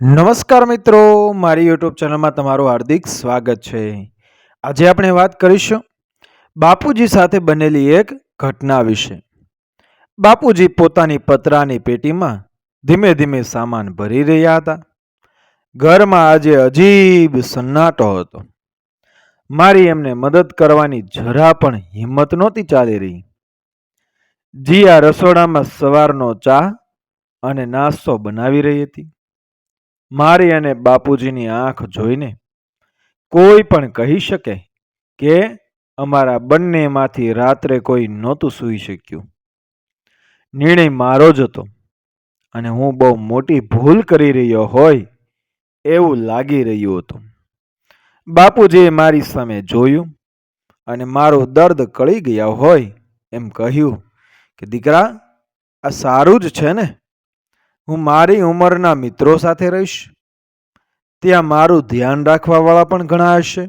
નમસ્કાર મિત્રો, મારી યુટ્યુબ ચેનલમાં તમારું હાર્દિક સ્વાગત છે. આજે આપણે વાત કરીશું બાપુજી સાથે બનેલી એક ઘટના વિશે. બાપુજી પોતાની પતરાની પેટીમાં ધીમે ધીમે સામાન ભરી રહ્યા હતા. ઘરમાં આજે અજીબ સન્નાટો હતો. મારી એમને મદદ કરવાની જરા પણ હિંમત નહોતી ચાલી રહી. જીયા રસોડામાં સવારનો ચા અને નાસ્તો બનાવી રહી હતી. મારી અને બાપુજીની આંખ જોઈને કોઈ પણ કહી શકે કે અમારા બંનેમાંથી રાત્રે કોઈ નહોતું સૂઈ શક્યું. નિર્ણય મારો જ હતો અને હું બહુ મોટી ભૂલ કરી રહ્યો હોય એવું લાગી રહ્યું હતું. બાપુજીએ મારી સામે જોયું અને મારું દર્દ કળી ગયા હોય એમ કહ્યું કે, દીકરા, આ સારું જ છે ને? હું મારી ઉંમરના મિત્રો સાથે રહીશ. ત્યાં મારું ધ્યાન રાખવાવાળા પણ ઘણા હશે.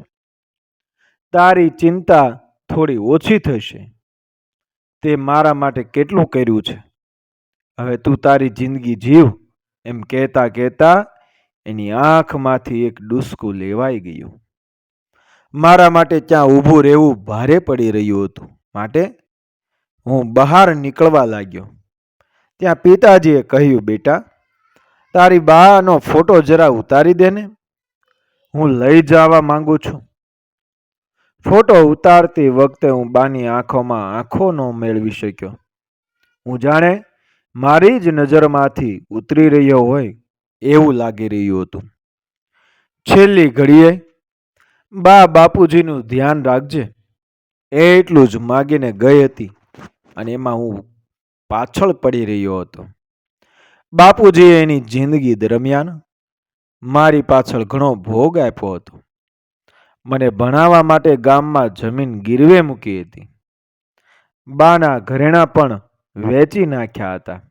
તારી ચિંતા થોડી ઓછી થશે. તે મારા માટે કેટલું કર્યું છે? હવે તું તારી જિંદગી જીવ. એમ કહેતા કહેતા એની આંખમાંથી એક ડુસકું લેવાઈ ગયું. મારા માટે ત્યાં ઊભું રહેવું ભારે પડી રહ્યું હતું. માટે હું બહાર નીકળવા લાગ્યો. ત્યાં પિતાજીએ કહ્યું, બેટા, તારી બાનો ફોટો જરા ઉતારી દેને હું લઈ જવા માંગુ છું. ફોટો ઉતારતી વખતે હું બાની આંખોમાં આંખો ન મેળવી શક્યો. હું જાણે મારી જ નજરમાંથી ઉતરી રહ્યો હોય એવું લાગી રહ્યું હતું. છેલ્લી ઘડીએ બા બાપુજીનું ધ્યાન રાખજે. એટલું જ માગીને ગઈ હતી અને એમાં હું પાછળ પડી રહ્યો હતો. બાપુજીએ એની જિંદગી દરમિયાન મારી પાછળ ઘણો ભોગ આપ્યો હતો. મને ભણાવવા માટે ગામમાં જમીન ગીરવે મૂકી હતી. બાના ઘરેણા પણ વેચી નાખ્યા હતા.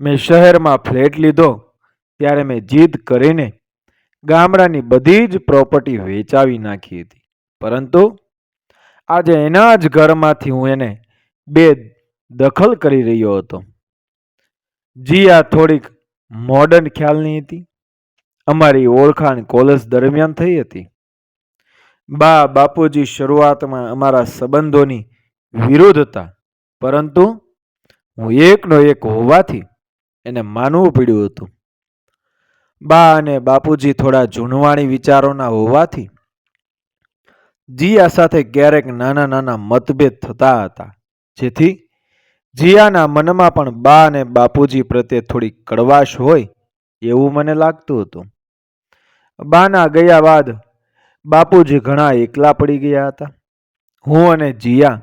મેં શહેરમાં ફ્લેટ લીધો, ત્યારે મેં જીદ કરીને ગામડાની બધી જ પ્રોપર્ટી વેચાવી નાખી હતી. પરંતુ આજે એના જ ઘરમાંથી હું એને બે દખલ કરી રહ્યો હતો. જી આ થોડીક મોડર્ન ખ્યાલની હતી. અમારી ઓળખાણ કોલેજ દરમિયાન થઈ હતી. બા બાપુજી શરૂઆતમાં અમારા સંબંધોની વિરોધ હતા પરંતુ હું એકનો એક હોવાથી એને માનવું પડ્યું હતું. બા અને બાપુજી થોડા જૂનવાણી વિચારોના હોવાથી જીયા સાથે ક્યારેક નાના નાના મતભેદ થતા હતા, જેથી જીયાના મનમાં પણ બા અને બાપુજી પ્રત્યે થોડી કડવાશ હોય એવું મને લાગતું હતું. બાના ગયા બાદ બાપુજી ઘણા એકલા પડી ગયા હતા. હું અને જીયા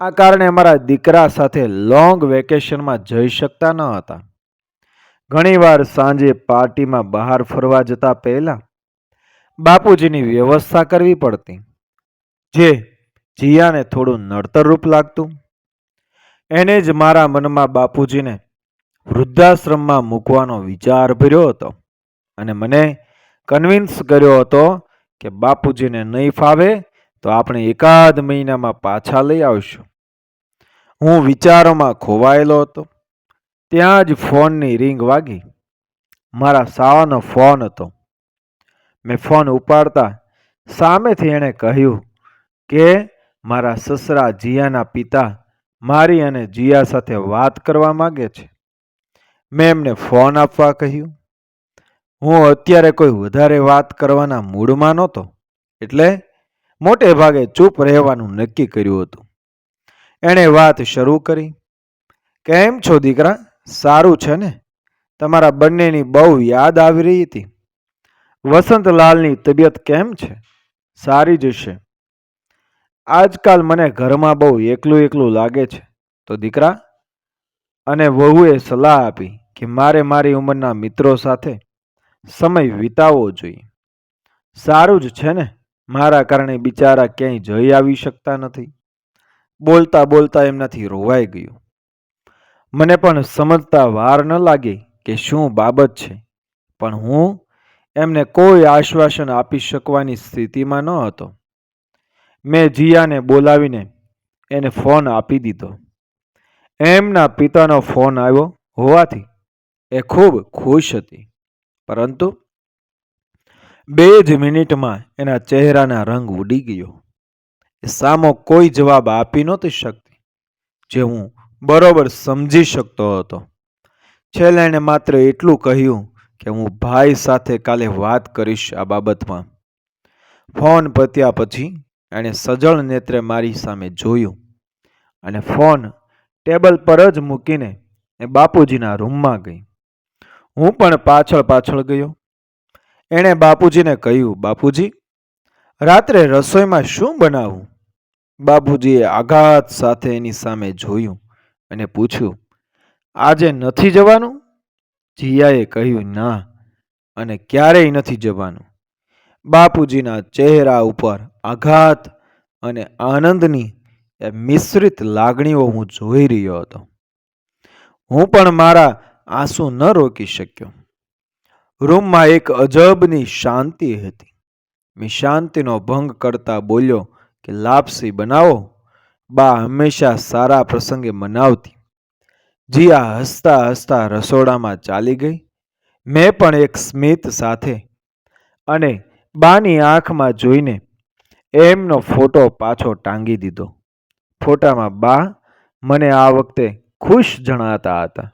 આ કારણે અમારા દીકરા સાથે લોંગ વેકેશનમાં જઈ શકતા ન હતા. ઘણીવાર સાંજે પાર્ટીમાં બહાર ફરવા જતા પહેલા બાપુજીની વ્યવસ્થા કરવી પડતી, જે જીયાને થોડું નડતરરૂપ લાગતું. એને જ મારા મનમાં બાપુજીને વૃદ્ધાશ્રમમાં મૂકવાનો વિચાર ભર્યો હતો અને મને કન્વિન્સ કર્યો હતો કે બાપુજીને નહીં ફાવે તો આપણે એકાદ મહિનામાં પાછા લઈ આવશું. હું વિચારોમાં ખોવાયેલો હતો. ત્યાં જ ફોનની રિંગ વાગી. મારા સાવાનો ફોન હતો. મેં ફોન ઉપાડતા સામેથી એણે કહ્યું કે મારા સસરા જીયાના પિતા મારી અને જીયા સાથે વાત કરવા માગે છે. મેં એમને ફોન આપવા કહ્યું. હું અત્યારે કોઈ વધારે વાત કરવાના મૂડમાં નહોતો, એટલે મોટે ભાગે ચૂપ રહેવાનું નક્કી કર્યું હતું. એણે વાત શરૂ કરી. કેમ છો દીકરા? સારું છે ને? તમારા બંનેની બહુ યાદ આવી રહી હતી. વસંતલાલની તબિયત કેમ છે? સારી જ છે. આજકાલ મને ઘરમાં બહુ એકલું એકલું લાગે છે. તો દીકરા? અને વહુએ સલાહ આપી કે મારે મારી ઉંમરના મિત્રો સાથે સમય વિતાવવો જોઈએ. સારું જ છે ને? મારા કારણે બિચારા ક્યાંય જઈ આવી શકતા નથી. બોલતા બોલતા એમનાથી રોવાઈ ગયું. મને પણ સમજતા વાર ન લાગી કે શું બાબત છે. પણ હું એમને કોઈ આશ્વાસન આપી શકવાની સ્થિતિમાં ન હતો. મેં જીયાને બોલાવીને એને ફોન આપી દીધો. એમના પિતાનો ફોન આવ્યો હોવાથી એ ખૂબ ખુશ હતી. પરંતુ બે જ મિનિટમાં એના ચહેરાના રંગ ઉડી ગયો. સામો કોઈ જવાબ આપી નહોતી શકતી, જે હું બરોબર સમજી શકતો હતો. છેલ્લે એણે માત્ર એટલું કહ્યું કે હું ભાઈ સાથે કાલે વાત કરીશ આ બાબતમાં. ફોન પત્યા પછી એણે સજળ નેત્રે મારી સામે જોયું અને ફોન ટેબલ પર જ મૂકીને એ બાપુજીના રૂમમાં ગઈ. હું પણ પાછળ પાછળ ગયો. એણે બાપુજીને કહ્યું, બાપુજી, રાત્રે રસોઈમાં શું બનાવું? બાપુજીએ આઘાત સાથે એની સામે જોયું અને પૂછ્યું, આજે નથી જવાનું? જીયાએ કહ્યું, ના, અને ક્યારેય નથી જવાનું. બાપુજીના ચહેરા ઉપર આઘાત અને આનંદની એ મિશ્રિત લાગણીઓ હું જોઈ રહ્યો હતો. હું પણ મારા આંસુ ન રોકી શક્યો. રૂમમાં એક અજબની શાંતિ હતી. મેં શાંતિનો ભંગ કરતા બોલ્યો કે, લાપસી બનાવો. બા હંમેશા સારા પ્રસંગે મનાવતી. જીયા હસતા હસતા રસોડામાં ચાલી ગઈ. મેં પણ એક સ્મિત સાથે અને બાની આંખમાં જોઈને એમનો ફોટો પાછો ટાંગી દીધો. ફોટામાં બા મને આ વખતે ખુશ જણાતા હતા.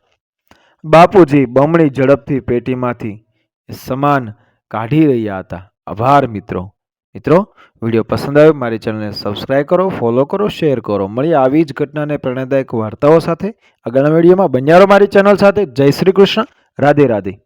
બાપુજી બમણી ઝડપથી પેટીમાંથી સમાન કાઢી રહ્યા હતા. આભાર મિત્રો. મિત્રો, વીડિયો પસંદ આવ્યો મારી ચેનલને સબસ્ક્રાઈબ કરો, ફોલો કરો, શેર કરો. મળીએ આવી જ ઘટનાને પ્રેરણાદાયક વાર્તાઓ સાથે. આગળના વિડીયોમાં બન્યારો મારી ચેનલ સાથે. જય શ્રી કૃષ્ણ. રાધે રાધે.